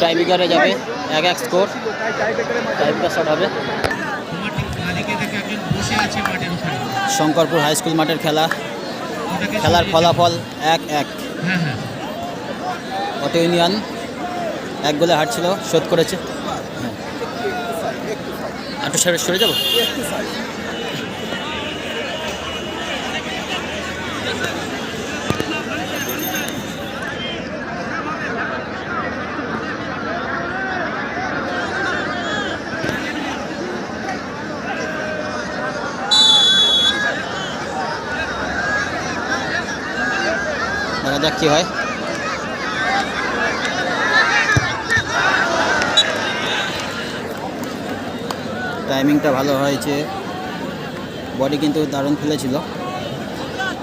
টাইব্রেকারে যাবে, এক এক স্কোর টাইব্রেকার শট হবে। শঙ্করপুর হাই স্কুল মাঠের খেলা। খেলার ফলাফল এক এক। অটো ইউনিয়ন এক গোলে হারছিল, শোধ করেছে। হ্যাঁ। একটু সরে সরে যাব? দেখা যাক কী হয়। টাইমিংটা ভালো হয়েছে। বডি কিন্তু দারুণ খেলেছিল।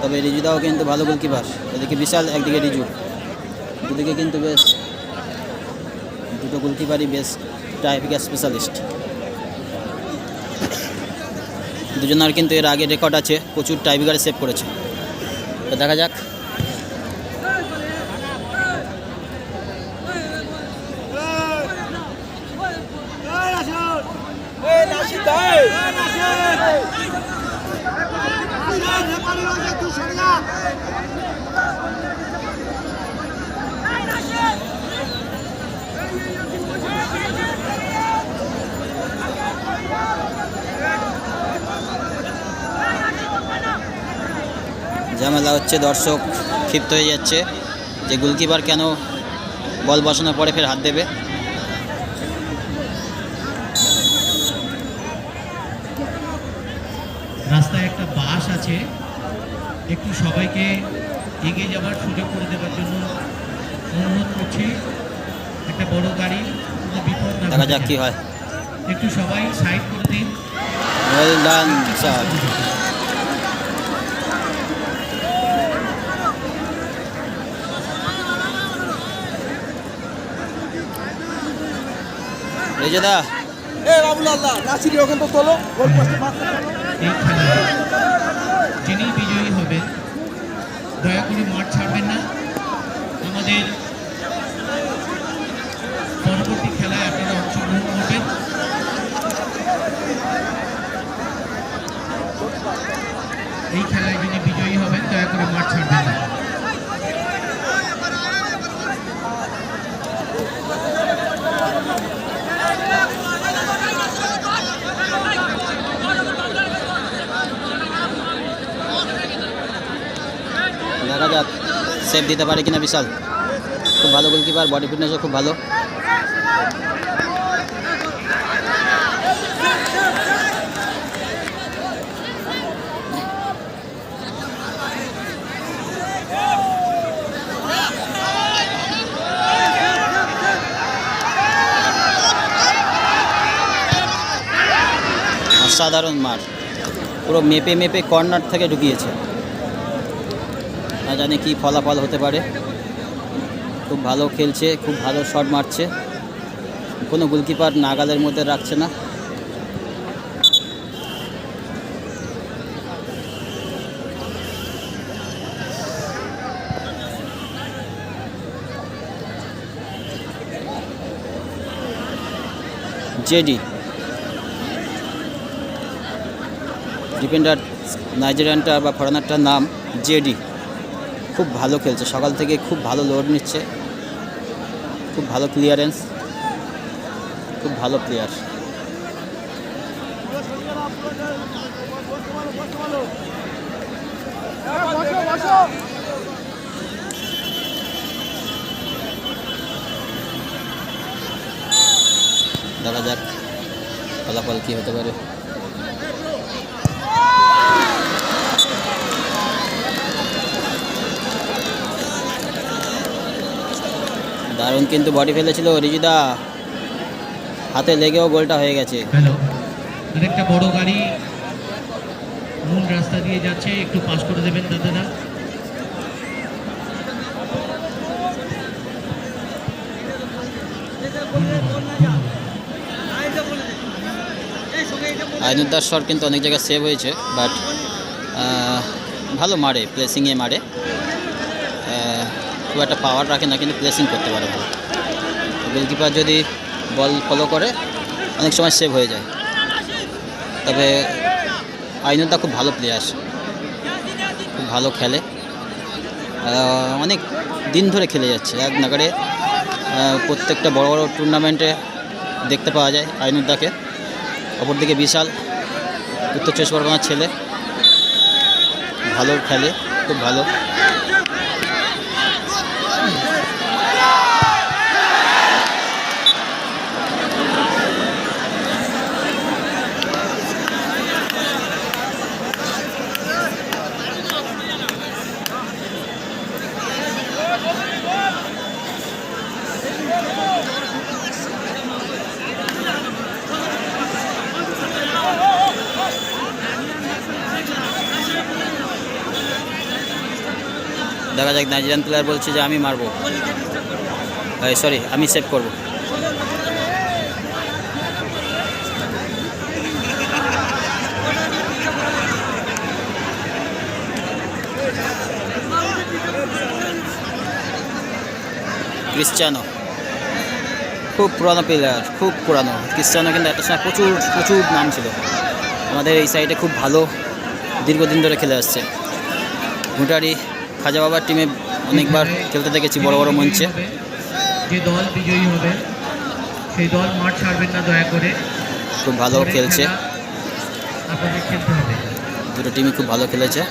তবে রিজুদাও কিন্তু ভালো গোলকিপার এদিকে বিশাল, একদিকে রিজু। দুদিকে কিন্তু বেশ দুটো গোলকিপারই বেশ টাইপিকার স্পেশালিস্ট দুজনের কিন্তু এর আগে রেকর্ড আছে। প্রচুর টাইপিকারে সেভ করেছে। তো দেখা যাক। ঝামেলা হচ্ছে, দর্শক ক্ষিপ্ত হয়ে যাচ্ছে যে গোলকিপার কেন বল বসানোর পরে ফের হাত দেবে। রাস্তায় একটা বাস আছে। একটু সবাইকে এগিয়ে যাওয়ার সুযোগ করে দেওয়ার জন্য অনুরোধ করছি। একটা বড় গাড়ি বিপদ দেখা যাক কী। হয়। একটু সবাই সাইড করে দিন। ওয়েল ডান স্যার রেজেদা এ যিনি বিজয়ী হবেন, দয়া করে মাঠ ছাড়বেন না। আমাদের পরবর্তী খেলায় আপনারা অংশগ্রহণ করবেন। এই খেলায় যিনি বিজয়ী হবেন দয়া করে মাঠ ছাড়বেন না দেখা যাক সেভ দিতে পারে কিনা বিশাল। খুব ভালো গোলকিপার বডি ফিটনেসও খুব ভালো। অসাধারণ মার পুরো মেপে মেপে কর্নার থেকে ঢুকিয়েছে। না জানি কি ফলাফল হতে পারে। খুব ভালো খেলছে, খুব ভালো শট মারছে। কোনো গোলকিপার নাগালের মধ্যে রাখছে না। জেডি। ডিফেন্ডার নাইজেরিয়ানটা বা ফরেনারটার নাম জেডি। খুব ভালো খেলছে। সকাল থেকে খুব ভালো লোড নিচ্ছে। খুব ভালো ক্লিয়ারেন্স খুব ভালো প্লেয়ার দেখা যাক, ফলাফল কী হতে পারে? দারুণ কিন্তু বডি ফেলেছিল রিজিদা। হাতে লেগেও গোলটা হয়ে গেছে। আরেকটা বড় গাড়ি মূল রাস্তা দিয়ে যাচ্ছে একটু পাস করে দেবেন দাদারা আইনুদ্দার স্বর কিন্তু অনেক জায়গায় সেভ হয়েছে বাট ভালো মারে প্লেসিংয়ে মারে। খুব একটা পাওয়ার রাখে না, কিন্তু প্লেসিং করতে পারে ভালো। গোলকিপার যদি বল ফলো করে, অনেক সময় সেভ হয়ে যায়। তবে আইনুদ্দা খুব ভালো প্লেয়ার খুব ভালো খেলে। অনেক দিন ধরে খেলে যাচ্ছে। এক নাগারে প্রত্যেকটা বড় বড় টুর্নামেন্টে দেখতে পাওয়া যায় আইনুদ্দাকে অপরদিকে বিশাল, উত্তর চব্বিশ পরগনার ছেলে। ভালো খেলে, খুব ভালো। দেখা যাক নাইজেরিয়ান প্লেয়ার বলছে যে আমি মারবো। সরি আমি সেভ করব। ক্রিশ্চানো, খুব পুরানো প্লেয়ার খুব পুরানো। ক্রিশ্চানো কিন্তু একটা সময় প্রচুর প্রচুর নাম ছিল। আমাদের এই সাইডে খুব ভালো, দীর্ঘদিন ধরে খেলে আসছে। ভুটারি খাজা বাবার টিমে অনেকবার খেলতে দেখেছি বড় বড় মঞ্চে। যে দল বিজয়ী হবে সেই দল মাঠ ছাড়বেন না দয়া করে। খুব ভালো খেলছে। আপনাদের খেলতে হবে। দুটো টিমই খুব ভালো খেলেছে।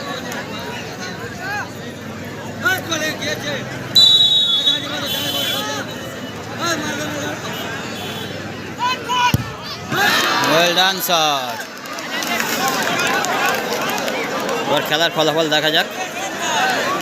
ওয়েল ডান স্যার এবার খেলার ফলাফল দেখা যাক।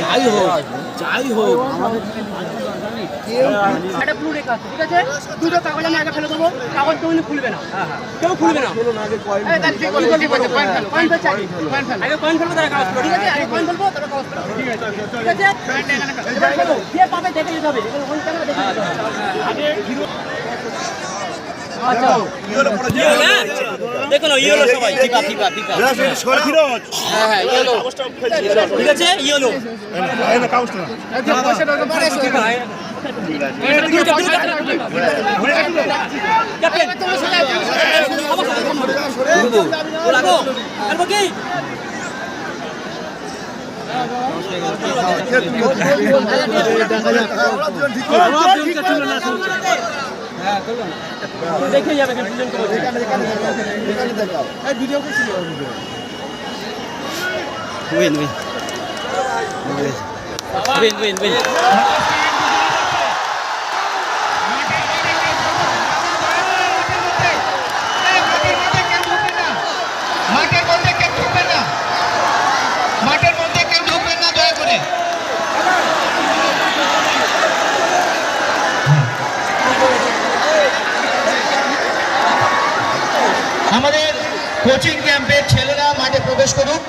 যাই হোক যাই হোক। একটা ব্লু রেখা আছে ঠিক আছে? দুটো কাগজ আমি আগে ফেলে দেবো কাগজ কেউ খুলবে না। কেউ খুলবে না। আগে কয়েন ঠিক আছে, ঠিক আছে, কয়েন আগে, ফেলব, তারপরে কাগজ ঠিক আছে? ঠিক আছে? যে পাবে দেখে যেতে হবে, ওই ক্যামেরা দেখে যেতে হবে। দেখুন ইয়েলো সবাই ফিফা ফিফা ফিফা হ্যাঁ হ্যাঁ ইয়েলো ঠিক আছে ইয়েলো দেখে যাবে ভিডিও করছিল win win win win win মাঠের মধ্যে কেউ ঢুকবেন না মাঠের মধ্যে কেউ ঢুকবেন না দয়া করে আমাদের কোচিং ক্যাম্পের ছেলেরা মাঠে প্রবেশ করুক।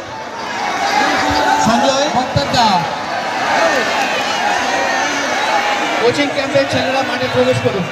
সঞ্জয়? ভক্তারদা কোচিং ক্যাম্পের ছেলেরা মাঠে প্রবেশ করুন